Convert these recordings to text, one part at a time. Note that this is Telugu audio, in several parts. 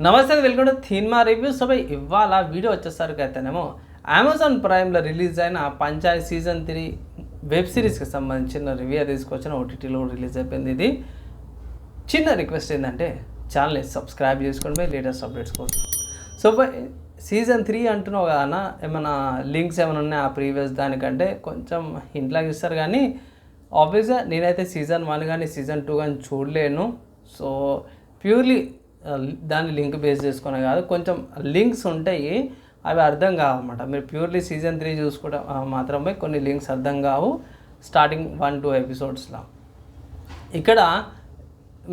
నమస్తే వెల్కమ్ టు థీన్మా రివ్యూస్ సభ ఇవాళ వీడియో వచ్చేసరికి అయితేనేమో అమెజాన్ ప్రైమ్లో రిలీజ్ అయిన పంచాయత్ సీజన్ త్రీ వెబ్ సిరీస్కి సంబంధించిన రివ్యూ తీసుకొచ్చిన ఓటీటీలో రిలీజ్ అయిపోయింది ఇది. చిన్న రిక్వెస్ట్ ఏంటంటే ఛానల్ని సబ్స్క్రైబ్ చేసుకోండి పోయి లేటెస్ట్ అప్డేట్స్ కోసం. సో సీజన్ త్రీ అంటున్నావు కదా ఏమైనా లింక్స్ ఏమైనా ఉన్నాయా ఆ ప్రీవియస్ దానికంటే? కొంచెం ఇంట్లో ఇస్తారు కానీ ఆబ్వియస్గా నేనైతే సీజన్ వన్ కానీ సీజన్ టూ కానీ చూడలేను. సో ప్యూర్లీ దాన్ని లింక్ బేస్ చేసుకునే కాదు కొంచెం లింక్స్ ఉంటాయి అవి అర్థం కావన్నమాట. మీరు ప్యూర్లీ సీజన్ త్రీ చూసుకోవడం మాత్రమే కొన్ని లింక్స్ అర్థం కావు స్టార్టింగ్ వన్ టూ ఎపిసోడ్స్లో. ఇక్కడ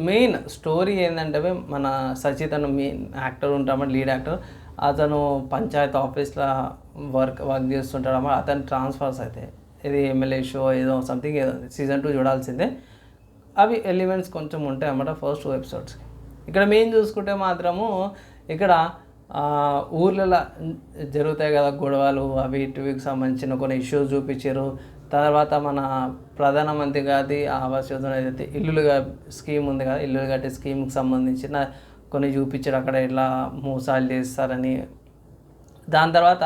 మెయిన్ స్టోరీ ఏంటంటే మన సచిత్ అన్న మెయిన్ యాక్టర్ ఉంటామని లీడ్ యాక్టర్. అతను పంచాయత్ ఆఫీస్లో వర్క్ వర్క్ చేస్తుంటాడు అతను ట్రాన్స్ఫర్స్ అయితే ఇది ఎమ్మెల్యే షో ఏదో సంథింగ్ ఏదో సీజన్ టూ చూడాల్సిందే. అవి ఎలిమెంట్స్ కొంచెం ఉంటాయి అన్నమాట ఫస్ట్ టూ ఎపిసోడ్స్ ఇక్కడ మెయిన్ చూసుకుంటే మాత్రము ఇక్కడ ఊర్లలో జరుగుతాయి కదా గొడవలు అవి ఇటువికి సంబంధించిన కొన్ని ఇష్యూస్ చూపించారు. తర్వాత మన ప్రధానమంత్రి గారి ఆవాస్ యోజన ఏదైతే ఇల్లులు స్కీమ్ ఉంది కదా ఇల్లులు కట్టే స్కీమ్కి సంబంధించిన కొన్ని చూపించారు. అక్కడ ఎలా మోసాలు చేస్తారని. దాని తర్వాత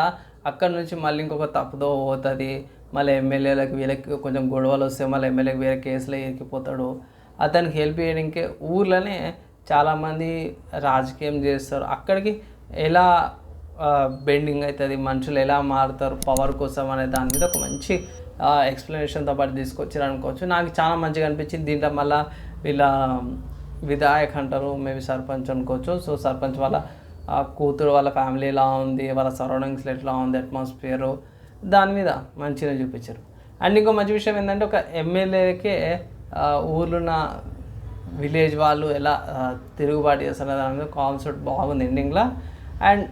అక్కడ నుంచి మళ్ళీ ఇంకొక తప్పుదో పోతుంది. మళ్ళీ ఎమ్మెల్యేలకు వీళ్ళకి కొంచెం గొడవలు వస్తే మళ్ళీ ఎమ్మెల్యేకి వేరే కేసులో ఎక్కిపోతాడు అతనికి హెల్ప్ చేయడానికి ఊర్లోనే చాలామంది రాజకీయం చేస్తారు. అక్కడికి ఎలా బెండింగ్ అవుతుంది? మనుషులు ఎలా మారుతారు? పవర్ కోసం అనే దాని మీద ఒక మంచి ఎక్స్ప్లెనేషన్తో పాటు తీసుకొచ్చారు అనుకోవచ్చు. నాకు చాలా మంచిగా అనిపించింది. దీంట్లో మళ్ళీ వీళ్ళ విధాయక్ అంటారు మేబీ సర్పంచ్ అనుకోవచ్చు. సో సర్పంచ్ వాళ్ళ కూతురు వాళ్ళ ఫ్యామిలీ ఎలా ఉంది? వాళ్ళ సరౌండింగ్స్లో ఎట్లా ఉంది? అట్మాస్ఫియరు దాని మీద మంచిగా చూపించారు. అండ్ ఇంకో మంచి విషయం ఏంటంటే ఒక ఎమ్మెల్యేకే ఊర్లో విలేజ్ వాళ్ళు ఎలా తిరుగుబాటు చేస్తున్నారు దాని మీద కాన్సెప్ట్ బాగుంది ఎండింగ్లో అండ్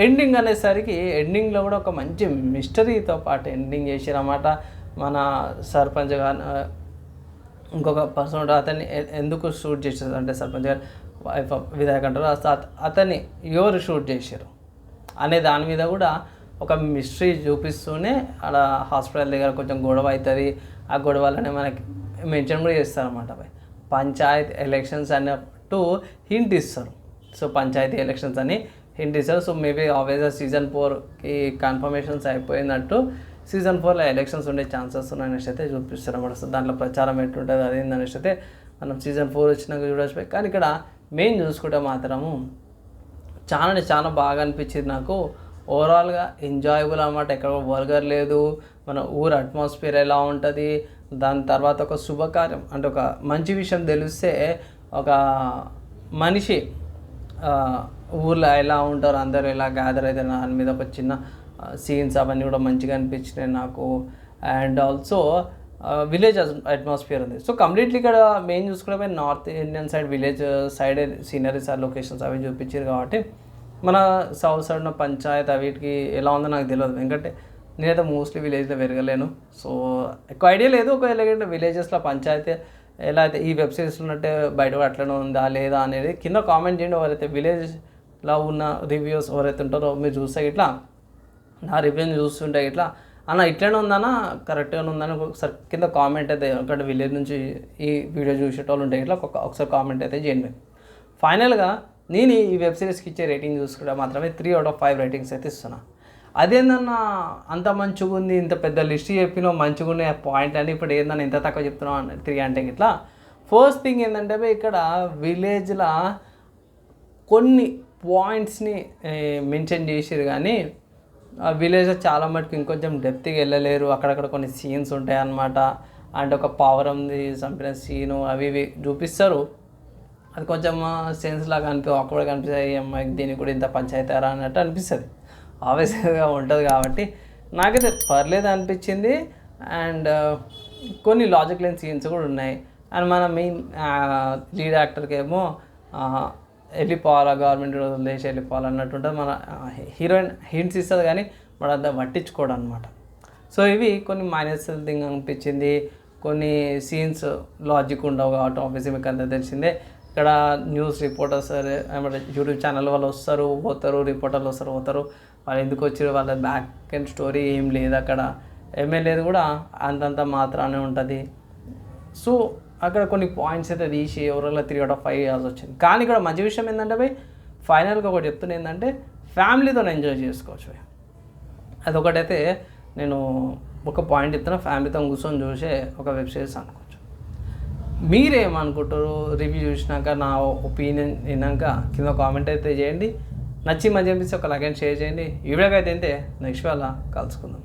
ఎండింగ్ అనేసరికి ఎండింగ్లో కూడా ఒక మంచి మిస్టరీతో పాటు ఎండింగ్ చేసారన్నమాట. మన సర్పంచ్ గారు ఇంకొక పర్సన్ ఉంటారు అతన్ని ఎందుకు షూట్ చేశారు అంటే సర్పంచ్ గారు వైఫ్ విధాయక్ అంటారు అతన్ని ఎవరు షూట్ చేశారు అనే దాని మీద కూడా ఒక మిస్టరీ చూపిస్తూనే ఆడ హాస్పిటల్ దగ్గర కొంచెం గొడవ అవుతుంది ఆ గొడవలనే మనకి మెన్షన్ కూడా చేస్తారన్నమాట. అవి పంచాయత్ ఎలక్షన్స్ అన్నట్టు హింట్ ఇస్తారు. సో పంచాయతీ ఎలక్షన్స్ అని హింట్ ఇస్తారు. సో మేబీ ఆబ్వియస్గా సీజన్ ఫోర్కి కన్ఫర్మేషన్స్ అయిపోయినట్టు సీజన్ ఫోర్లో ఎలక్షన్స్ ఉండే ఛాన్సెస్ ఉన్నాయనేసి అయితే చూపిస్తారు అన్నమాట. సో దాంట్లో ప్రచారం ఎట్లుంటుంది అది ఏందనేసి అయితే మనం సీజన్ ఫోర్ వచ్చినాక చూడవచ్చు కానీ ఇక్కడ మెయిన్ చూసుకుంటే మాత్రము చాలా అంటే చాలా బాగా అనిపించింది నాకు. ఓవరాల్గా ఎంజాయబుల్ అనమాట ఎక్కడ వర్గర్ లేదు. మన ఊరు అట్మాస్ఫియర్ ఎలా ఉంటుంది? దాని తర్వాత ఒక శుభకార్యం అంటే ఒక మంచి విషయం తెలిస్తే ఒక మనిషి ఊర్లో ఎలా ఉంటారు అందరూ ఎలా గ్యాదర్ అయితే దాని మీద ఒక చిన్న సీన్స్ అవన్నీ కూడా మంచిగా అనిపించినాయి నాకు. అండ్ ఆల్సో విలేజ్ అట్మాస్ఫియర్ ఉంది. సో కంప్లీట్లీ ఇక్కడ మెయిన్ చూసుకుంటే north Indian side village side sceneries ఆ లొకేషన్స్ అవి చూపించారు కాబట్టి మన సౌత్ సైడ్ ఉన్న పంచాయత్ వీటికి ఎలా ఉందో నాకు తెలియదు. ఎందుకంటే నేనైతే మోస్ట్లీ విలేజ్లో పెరగలేను. సో ఎక్కువ ఐడియా లేదు. ఒకవేళ విలేజెస్లో పంచాయతీ ఎలా అయితే ఈ వెబ్ సిరీస్లో ఉన్నట్టే బయట అట్లనే ఉందా లేదా అనేది కింద కామెంట్ చేయండి. ఎవరైతే విలేజ్లో ఉన్న రివ్యూస్ ఎవరైతే ఉంటారో మీరు చూస్తే ఇట్లా నా రివ్యూని చూస్తుంటే ఇట్లా అన్న ఇట్లనే ఉందన్నా కరెక్ట్గానే ఉందని ఒకసారి కింద కామెంట్ అయితే ఒకటి విలేజ్ నుంచి ఈ వీడియో చూసేటోళ్ళు ఉంటే ఇట్లా ఒక- ఒకసారి కామెంట్ అయితే చేయండి. ఫైనల్గా నేను ఈ వెబ్ సిరీస్కి ఇచ్చే రేటింగ్ చూసుకుంటే మాత్రమే three out of five ratings అయితే ఇస్తున్నా. అదేందన్నా అంత మంచిగా ఉంది ఇంత పెద్ద లిస్ట్ చెప్పినావు మంచిగా ఉన్నాయి పాయింట్ అని ఇప్పుడు ఏందన్నా ఇంత తక్కువ చెప్తున్నావు అని త్రీ అంటే ఇట్లా. ఫస్ట్ థింగ్ ఏంటంటే ఇక్కడ విలేజ్లో కొన్ని పాయింట్స్ని మెన్షన్ చేసిరు కానీ ఆ విలేజ్లో చాలా మటుకు ఇంకొంచెం డెప్త్కి వెళ్ళలేరు. అక్కడక్కడ కొన్ని సీన్స్ ఉంటాయి అన్నమాట అంటే ఒక పవర్ చంపిన సీను అవి ఇవి చూపిస్తారు. అది కొంచెం సెన్స్ లాగా అనిపి అక్కడ కనిపిస్తాయి అమ్మాయికి దీనికి కూడా ఇంత పంచాయతీరా అన్నట్టు అనిపిస్తుంది. ఆవేశంగా ఉంటుంది కాబట్టి నాకైతే పర్లేదు అనిపించింది. అండ్ కొన్ని లాజిక్ లేని సీన్స్ కూడా ఉన్నాయి. అండ్ మన మెయిన్ లీడ్ యాక్టర్కి ఏమో వెళ్ళిపోవాలా గవర్నమెంట్ వదిలేసి వెళ్ళిపోవాలి అన్నట్టు ఉంటుంది మన హీరోయిన్ హింట్స్ ఇస్తుంది కానీ మన అంతా పట్టించుకోవడం అనమాట సో ఇవి కొన్ని మైనస్ థింగ్ అనిపించింది. కొన్ని సీన్స్ లాజిక్ ఉండవు కాబట్టి ఆఫీస్ మీకు అంతా తెలిసిందే. ఇక్కడ న్యూస్ రిపోర్టర్స్ యూట్యూబ్ ఛానల్ వాళ్ళు వస్తారు పోతారు రిపోర్టర్లు వస్తారు పోతారు. వాళ్ళు ఎందుకు వచ్చారు వాళ్ళ బ్యాక్ అండ్ స్టోరీ ఏం లేదు అక్కడ. ఎమ్మెల్యేది కూడా అంతంత మాత్రానే ఉంటుంది. సో అక్కడ కొన్ని పాయింట్స్ అయితే తీసి ఎవరిలో three out of five years వచ్చింది. కానీ ఇక్కడ మంచి విషయం ఏంటంటే భయ్ ఫైనల్గా ఒకటి చెప్తున్నా ఏంటంటే ఫ్యామిలీతో ఎంజాయ్ చేసుకోవచ్చు అదొకటైతే నేను ఒక పాయింట్ ఇస్తున్నా ఫ్యామిలీతో కూర్చొని చూసే ఒక వెబ్ సిరీస్ మీరేమనుకుంటారు రివ్యూ చూసినాక? నా ఒపీనియన్ విన్నాక కింద కామెంట్ అయితే చేయండి. నచ్చి మంచి అనిపిస్తే ఒక లైక్ అండ్ షేర్ చేయండి. ఈ వీడియోకి అయితే నెక్స్ట్ వేళ కలుసుకుందాం.